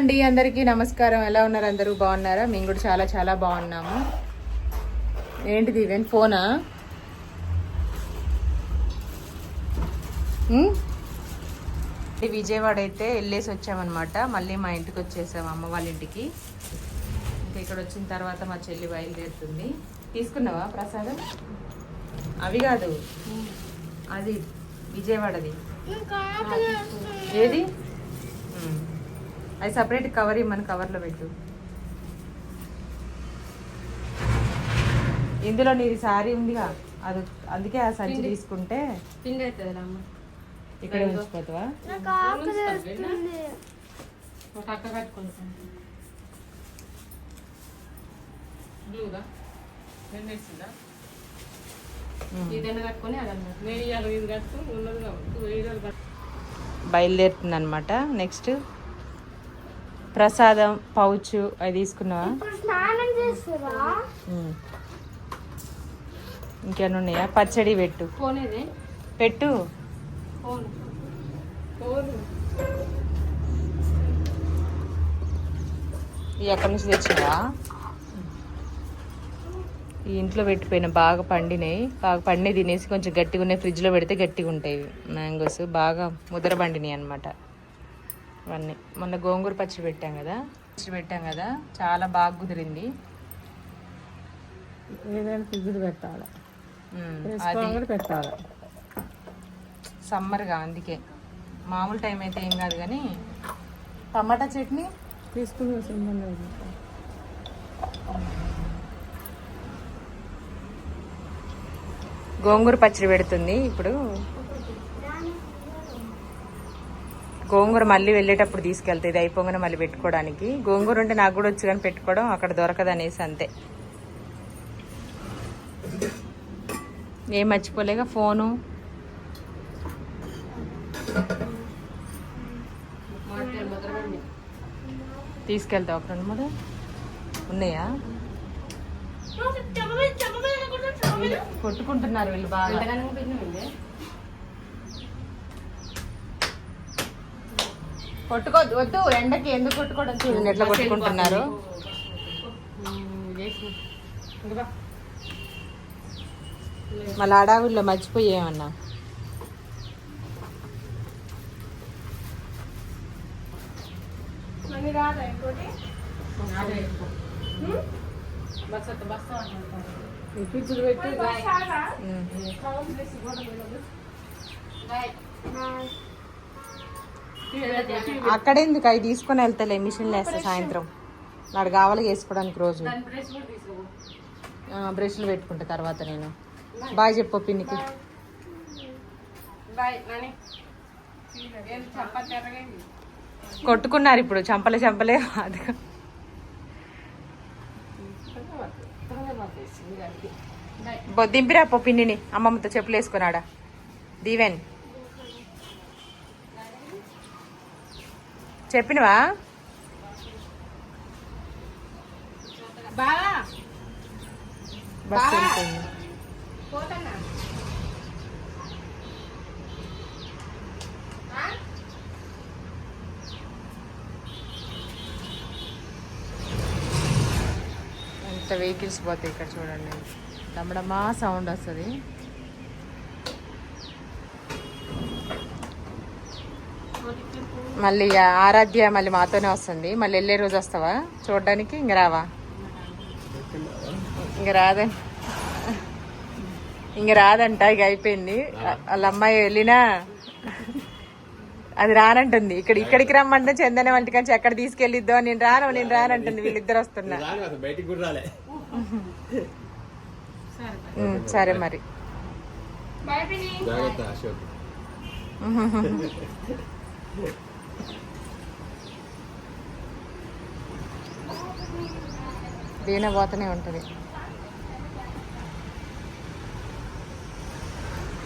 అండి అందరికీ నమస్కారం. ఎలా ఉన్నారు అందరూ? బాగున్నారా? మేము కూడా చాలా చాలా బాగున్నాము. ఏంటిది ఈవెన్ ఫోనా? విజయవాడ అయితే వెళ్ళేసి వచ్చామన్నమాట. మళ్ళీ మా ఇంటికి వచ్చేసాము అమ్మ వాళ్ళ ఇంటికి. ఇంకా ఇక్కడ వచ్చిన తర్వాత మా చెల్లి బయలుదేరుతుంది. తీసుకున్నావా ప్రసాదం? అవి కాదు. అది విజయవాడది. ఏది. అది సపరేట్ కవర్ ఇమ్మని కవర్లో పెట్టు. ఇందులో నీది సారీ ఉందిగా. అది అందుకే ఆ సంచి తీసుకుంటే పిండి అవుతుంది అమ్మ. ఇక్కడ ఉంచిపోతావా? కట్టుకొని అదన్నా నేను ఇవాళ ఇది ఉన్నది కాబట్టి బయలుదేరుతుంది అనమాట నెక్స్ట్ ప్రసాదం పౌచ్ అవి తీసుకున్నావా. ఇంకేమైనా ఉన్నాయా? పచ్చడి పెట్టు. పెట్టు. ఇవి ఎక్కడి నుంచి తెచ్చినావా? ఈ ఇంట్లో పెట్టిపోయిన బాగా పండినాయి. బాగా పండినాయి తినేసి కొంచెం గట్టిగా ఉన్నాయి ఫ్రిడ్జ్లో పెడితే గట్టిగా ఉంటాయి మ్యాంగోస్ బాగా ముద్ర పండినాయి అనమాట ఇవన్నీ మొన్న గోంగూర పచ్చడి పెట్టాం కదా? పచ్చడి పెట్టాం కదా? చాలా బాగా కుదిరింది. ఏదైనా ఫ్రిడ్జ్లో పెట్టాలి. అది పెట్టాలి. సమ్మర్గా అందుకే. మామూలు టైం అయితే ఏం కాదు కానీ టమాటా చట్నీ తీసుకుని గోంగూర పచ్చడి పెడుతుంది ఇప్పుడు. గోంగూర మళ్ళీ వెళ్ళేటప్పుడు తీసుకెళ్తే ఇది అయిపోగానే మళ్ళీ పెట్టుకోవడానికి. గోంగూర ఉంటే నాకు కూడా వచ్చు కానీ పెట్టుకోవడం అక్కడ దొరకదు అనేసి అంతే. ఏం మర్చిపోలేగా ఫోను. తీసుకెళ్తావు ఒక రెండు మూడు. ఉన్నాయా? కొట్టుకుంటున్నారు వీళ్ళు బాగా. కొట్టుకోవద్దు వద్దు ఎండకి ఎందుకు కొట్టుకోవడం చూడండి ఎట్లా కొట్టుకుంటున్నారు. మళ్ళీ అడావుల్లో మర్చిపోయేమన్నా. ఫ్రిడ్జ్లు పెట్టి అక్కడెందుకు అవి తీసుకొని వెళ్తలే మిషన్లో వేస్తా సాయంత్రం. నాడు కావాలి వేసుకోవడానికి రోజు. బ్రష్లు పెట్టుకుంటా తర్వాత నేను. బాయ్ చెప్పు పిన్నికి. కొట్టుకున్నారు ఇప్పుడు చంపలే చంపలే అది దింపిరా పో పిన్నిని. అమ్మమ్మతో చెప్పులు వేసుకున్నాడా దీవెన్. చెప్పినవా? పోతన్నా ఎంత వెహికల్స్ పోతాయి ఇక్కడ చూడండి. దమ్మడమా సౌండ్ వస్తుంది. మళ్ళీ ఇక ఆరాధ్య మళ్ళీ మాతోనే వస్తుంది. మళ్ళీ వెళ్ళే రోజు వస్తావా? చూడడానికి? ఇంక రావా? ఇంక రాదని ఇంక రాదంట ఇక అయిపోయింది. వాళ్ళ అమ్మాయి వెళ్ళినా అది రానంటుంది. ఇక్కడ ఇక్కడికి రమ్మంటే చందన వంటి కంచి ఎక్కడ తీసుకెళ్ళిద్దో నేను రాను నేను రానంటుంది వీళ్ళిద్దరు వస్తున్నా. సరే మరి. జాగ్రత్త అశోక్. దీన పోతూనే ఉంటుంది.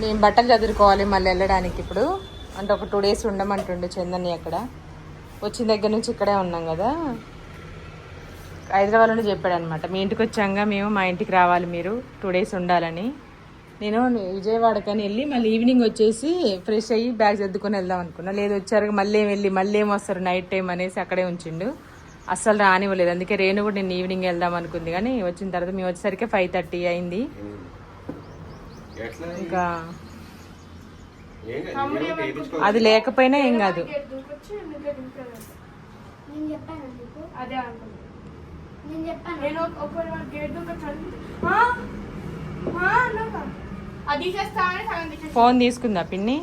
మేము బట్టలు చదువుకోవాలి మళ్ళీ వెళ్ళడానికి ఇప్పుడు. అంటే ఒక టూ డేస్ ఉండమంటుండే చందని అక్కడ. వచ్చిన దగ్గర నుంచి ఇక్కడే ఉన్నాం కదా. హైదరాబాద్లోనే చెప్పాడు అనమాట మీ ఇంటికి వచ్చాక మేము మా ఇంటికి రావాలి మీరు టూ డేస్ ఉండాలని. నేను విజయవాడకని వెళ్ళి మళ్ళీ ఈవినింగ్ వచ్చేసి ఫ్రెష్ అయ్యి బ్యాగ్ సర్దుకొని వెళ్దాం అనుకున్నా. లేదు వచ్చారు మళ్ళీ వెళ్ళి మళ్ళీ ఏం వస్తారు నైట్ టైం అనేసి అక్కడే ఉంచిండు. అస్సలు రానివ్వలేదు. అందుకే రేణు కూడా నేను ఈవినింగ్ వెళ్దాం అనుకుంది. కానీ వచ్చిన తర్వాత మేము వచ్చేసరికి ఫైవ్ థర్టీ అయింది. ఎట్లా? ఇంకా అది లేకపోయినా ఏం కాదు. ఫోన్ తీసుకుందా పిన్ని?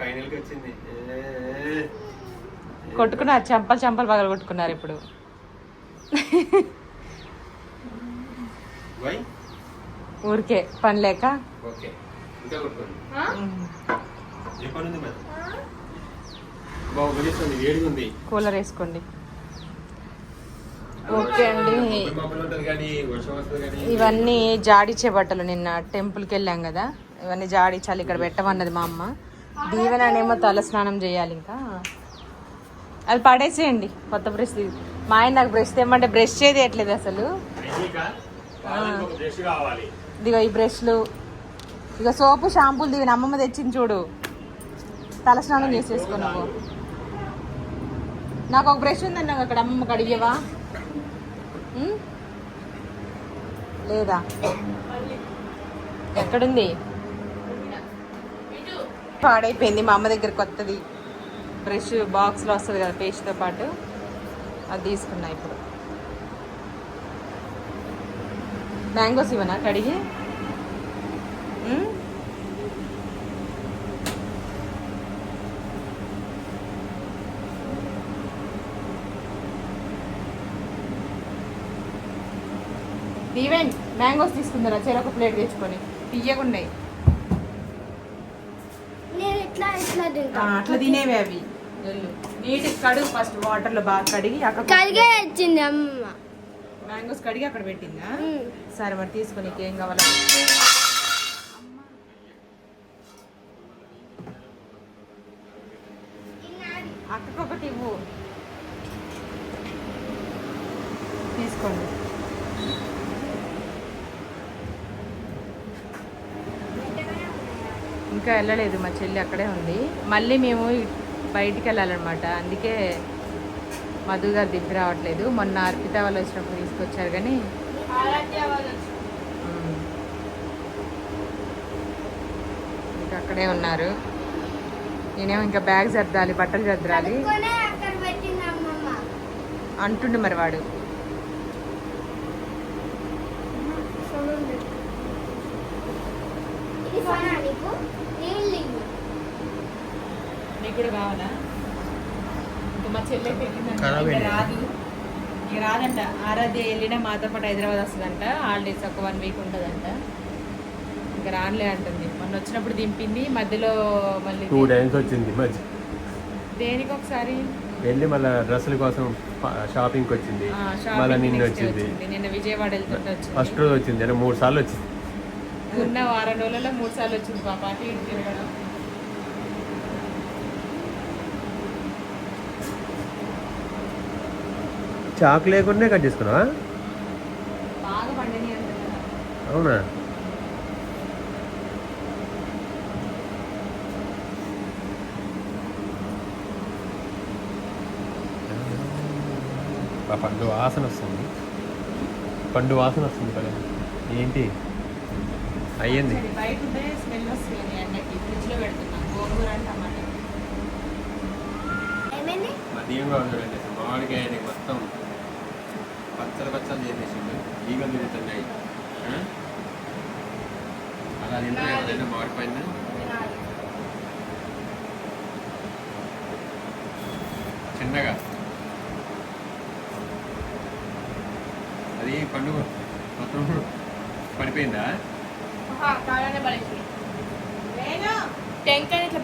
ఫైనల్కి వచ్చింది. ఏ, కొట్టుకున్నారు చెంపలు చెంపలు పగల కొట్టుకున్నారు ఇప్పుడు. వై? ఊరికే పని లేక. కూలర్ వేసుకోండి. ఓకే అండి. ఇవన్నీ జాడిచ్చే బట్టలు నిన్న టెంపుల్కి వెళ్ళాం కదా. ఇవన్నీ జాడించాలి ఇక్కడ పెట్టమన్నది మా అమ్మ. దీవెననేమో తల స్నానం చేయాలి ఇంకా. అది పడేసేయండి కొత్త బ్రష్ మా ఆయన నాకు బ్రష్ తెమ్మంటే బ్రష్ చేయట్లేదు అసలు. బ్రష్ కావాలి. ఇదిగో ఈ బ్రష్లు. ఇక సోపు షాంపూలు దీవెన అమ్మమ్మ తెచ్చింది చూడు. తల స్నానం చేసేసుకున్నావు నాకు ఒక బ్రష్ ఉందన్నావు అక్కడ అమ్మమ్మ కడిగేవా? లేదా? ఎక్కడుంది? పాడైపోయింది మా అమ్మ దగ్గర కొత్తది. బ్రష్ బాక్స్లో వస్తుంది కదా పేస్ట్తో పాటు అది తీసుకున్నా ఇప్పుడు. మ్యాంగోస్ ఇవ్వనా కడిగి? దీవెన్ మ్యాంగోస్ తీసుకుందరా చెరొక ప్లేట్ తెచ్చుకొని. ఆ, తింటా. అట్లా తినేవి అవి. కడుగు ఫస్ట్ వాటర్లో బాగా కడిగి అక్కడ కరిగే వచ్చింది అమ్మ. మ్యాంగోస్ కడిగి అక్కడ పెట్టిందా. సరే మరి తీసుకొని నీకు ఏం కావాలా. అక్కకు ఒకటి ఇవ్వు. తీసుకోండి. ఇంకా వెళ్ళలేదు మా చెల్లి అక్కడే ఉంది. మళ్ళీ మేము బయటికి వెళ్ళాలన్నమాట అందుకే మధు గారు దింపి రావట్లేదు. మొన్న అర్పిత వాళ్ళు వచ్చినప్పుడు తీసుకొచ్చారు కానీ. ఇంకా అక్కడే ఉన్నారు. నేనేమో ఇంకా బ్యాగ్ సర్దాలి బట్టలు సర్దాలి అంటుండు మరి వాడు. ఇది కొనా నీకు నీళ్ళు ఇవ్వు. నీకు కూడా కావాలా? ఇంకా మా చెల్లె పెట్టిందంట ఖరాబ్ ఇంకా అయింది. రాదు. ఇక రాదంట. ఆరాధ్య వెళ్ళినా మాతో పాటు హైదరాబాద్ వస్తుందంట. హాలిడేస్ ఒక వన్ వీక్ ఉంటుందంట. ఇంకా రానులే అంటుంది. మొన్న వచ్చినప్పుడు దింపింది మధ్యలో మళ్ళీ టూ టైమ్స్ వచ్చింది మధ్య. దేనికి ఒకసారి? వెళ్ళి మళ్ళీ డ్రెస్సుల కోసం షాపింగ్కి వచ్చింది. మళ్ళీ షాపింగ్ నిన్న వచ్చింది. నిన్న విజయవాడ వెళ్తుంటే ఫస్ట్ వచ్చింది. రోజు వచ్చింది. అంటే మూడు సార్లు వచ్చింది. ఉన్న వారం రోజులలో మూడు సార్లు వచ్చింది పాప. తిరగడం. చాకు లేకుండా కట్ చేసుకున్నావా? అవునా? పండు వాసన వస్తుంది. పండు వాసన వస్తుంది కదా. ఏంటి? అయ్యింది. మధ్యంగా చూడండి మామిడికాయ మొత్తం. పచ్చలు పచ్చలు చేసేసిండు. ఈగలు తిరుగుతున్నాయి అలా తింటే ఏదైనా మామిడి పైన చిన్నగా? అది పండుగ మొత్తం పడిపోయిందా? టెంకాయ ఇట్లా